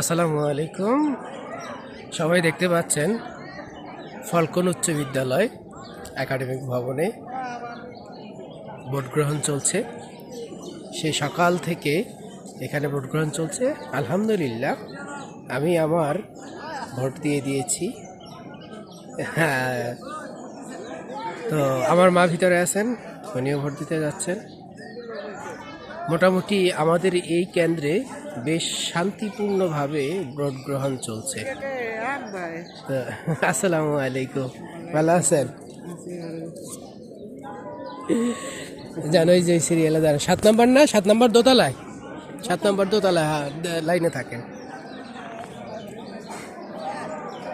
আসসালামু আলাইকুম। সবাই দেখতে পাচ্ছেন ফলকন উচ্চ বিদ্যালয় একাডেমিক ভবনে ভোট গ্রহণ চলছে। সেই সকাল থেকে এখানে ভোট গ্রহণ চলছে। আলহামদুলিল্লাহ, আমি আমার ভোট দিয়ে দিয়েছি। হ্যাঁ। তো আমার মা ভিতরে আছেন, উনিও ভোট দিতে যাচ্ছেন। মোটামুটি আমাদের এই কেন্দ্রে বেশ শান্তিপূর্ণভাবে ভোট গ্রহণ চলছে। আসসালামু আলাইকুম। ভালো আছেন? জানোই যে সিরিয়ালে দাঁড়ান। সাত নম্বর না? সাত নম্বর দোতলায়? সাত নম্বর দোতলায় হ্যাঁ লাইনে থাকেন।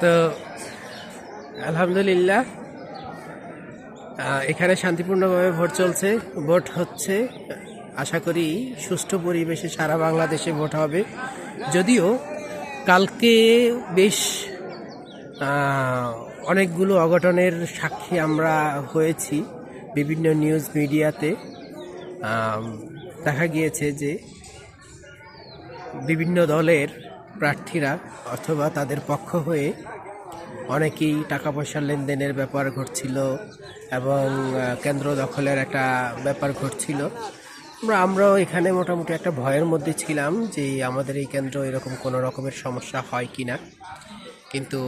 তো, আলহামদুলিল্লাহ এখানে শান্তিপূর্ণভাবে ভোট চলছে। ভোট হচ্ছে আশা করি সুষ্ঠু পরিবেশে সারা বাংলাদেশে ভোট হবে। যদিও কালকে বেশ অনেকগুলো অঘটনের সাক্ষী আমরা হয়েছি বিভিন্ন নিউজ মিডিয়াতে। দেখা গিয়েছে যে বিভিন্ন দলের প্রার্থীরা অথবা তাদের পক্ষ হয়ে অনেকেই টাকা পয়সার লেনদেনের ব্যাপার ঘটছিল এবং কেন্দ্র দখলের একটা ব্যাপার ঘটছিল। আমরা, আমরাও এখানে মোটামুটি একটা ভয়ের মধ্যে ছিলাম যে আমাদের এই কেন্দ্র এরকম কোনো রকমের সমস্যা হয় কি না কিন্তু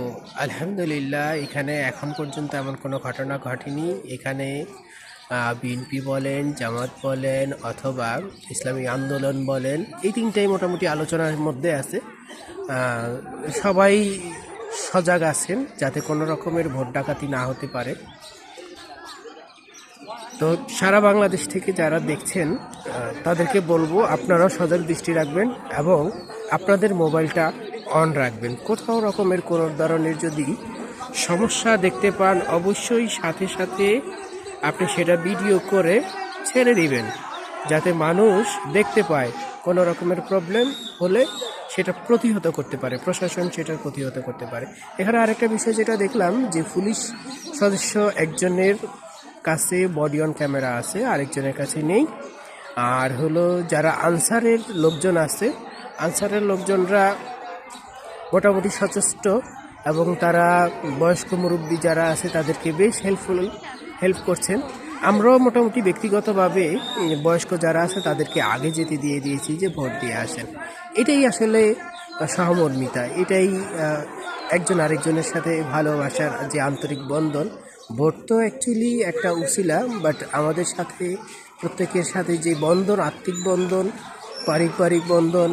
আলহামদুলিল্লাহ এখানে এখন পর্যন্ত এমন কোনো ঘটনা ঘটেনি। এখানে বিএনপি বলেন, জামাত বলেন অথবা ইসলামী আন্দোলন বলেন, এই তিনটাই মোটামুটি আলোচনার মধ্যে আছে। সবাই সজাগ আছেন যাতে কোনো রকমের ভোট ডাকাতি না হতে পারে। তো সারা বাংলাদেশ থেকে যারা দেখছেন তাদেরকে বলব আপনারাও সজাগ দৃষ্টি রাখবেন এবং আপনাদের মোবাইলটা অন রাখবেন। কোথাও রকমের কোনো ধরনের যদি সমস্যা দেখতে পান, অবশ্যই সাথে সাথে আপনি সেটা ভিডিও করে ছেড়ে দিবেন, যাতে মানুষ দেখতে পায়। কোনো রকমের প্রবলেম হলে সেটা প্রতিহত করতে পারে, প্রশাসন সেটার প্রতিহত করতে পারে। এখানে আরেকটা বিষয় যেটা দেখলাম, যে পুলিশ সদস্য একজনের কাছে বডি অন ক্যামেরা আছে, আরেকজনের কাছে নেই। আর হলো যারা আনসারের লোকজন আছে, আনসারের লোকজনরা মোটামুটি সচেষ্ট এবং তারা বয়স্ক মুরব্বী যারা আছে, তাদেরকে বেশ হেল্পফুল হেল্প করছেন। আমরাও মোটামুটি ব্যক্তিগতভাবে বয়স্ক যারা আছে, তাদেরকে আগে যেতে দিয়ে দিয়েছি যে ভোট দিয়ে আসেন। এটাই আসলে সহমর্মিতা, এটাই একজন আরেকজনের সাথে ভালোবাসার যে আন্তরিক বন্ধন ভোট তো অ্যাকচুয়ালি একটা উসিলা বাট আমাদের সাথে, প্রত্যেকের সাথে যে বন্ধন, আত্মিক বন্ধন, পারিবারিক বন্ধন,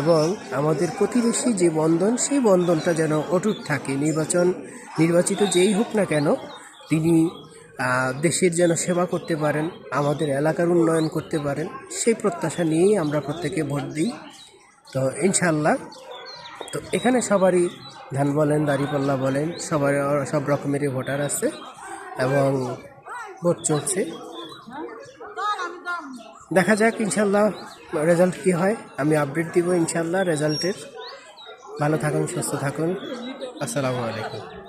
এবং আমাদের প্রতিবেশী যে বন্ধন, সেই বন্ধনটা যেন অটুট থাকে। নির্বাচন, নির্বাচিত যেই হোক না কেন, তিনি দেশের যেন সেবা করতে পারেন, আমাদের এলাকার উন্নয়ন করতে পারেন, সেই প্রত্যাশা নিয়েই আমরা প্রত্যেকে ভোট দিই। তো ইনশাল্লাহ তো এখানে সবারই ধান বলেন, দাড়িপাল্লা বলেন, সবার, সব রকমেরই ভোটার আছে এবং ভোট চলছে। দেখা যাক ইনশাল্লাহ রেজাল্ট কী হয়। আমি আপডেট দিব ইনশাল্লাহ রেজাল্টের। ভালো থাকুন, সুস্থ থাকুন। আসসালামু আলাইকুম।